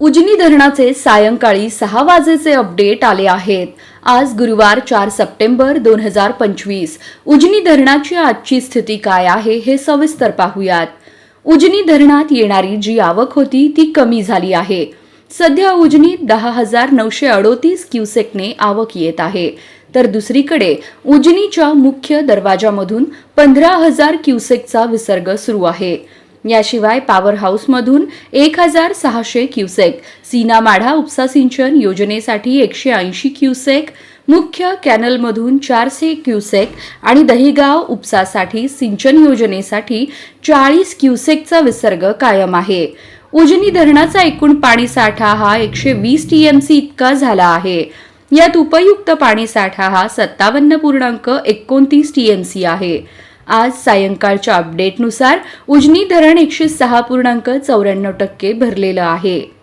उजनी धरणाचे सायंकाळी सहा वाजेचे अपडेट आले आहेत. आज गुरुवार चार सप्टेंबर दोन हजार पंचवीस. उजनी धरणाची आजची स्थिती काय आहे हे सविस्तर पाहूयात. उजनी धरणात येणारी जी आवक होती ती कमी झाली आहे. सध्या उजनीत दहा हजार नऊशे अडोतीस क्युसेकने आवक येत आहे. तर दुसरीकडे उजनीच्या मुख्य दरवाजामधून पंधरा हजार क्युसेकचा विसर्ग सुरू आहे. याशिवाय पॉवर हाऊसमधून एक हजार सहाशे क्युसेक सीनामाढा उपसा सिंचन योजनेसाठी एकशे ऐंशी क्युसेक मुख्य कॅनलमधून चारशे क्युसेक आणि दहिगाव उपसासाठी सिंचन योजनेसाठी चाळीस क्युसेकचा विसर्ग कायम आहे. उजनी धरणाचा एकूण पाणीसाठा हा एकशे वीस टीएमसी इतका झाला आहे. यात उपयुक्त पाणीसाठा हा सत्तावन्न पूर्णांक एकोणतीस टीएमसी आहे. आज सायंकाळच्या अपडेटनुसार उजनी धरण एकशे सहा पूर्णांक चौऱ्याण्णव टक्के भरलेलं आहे.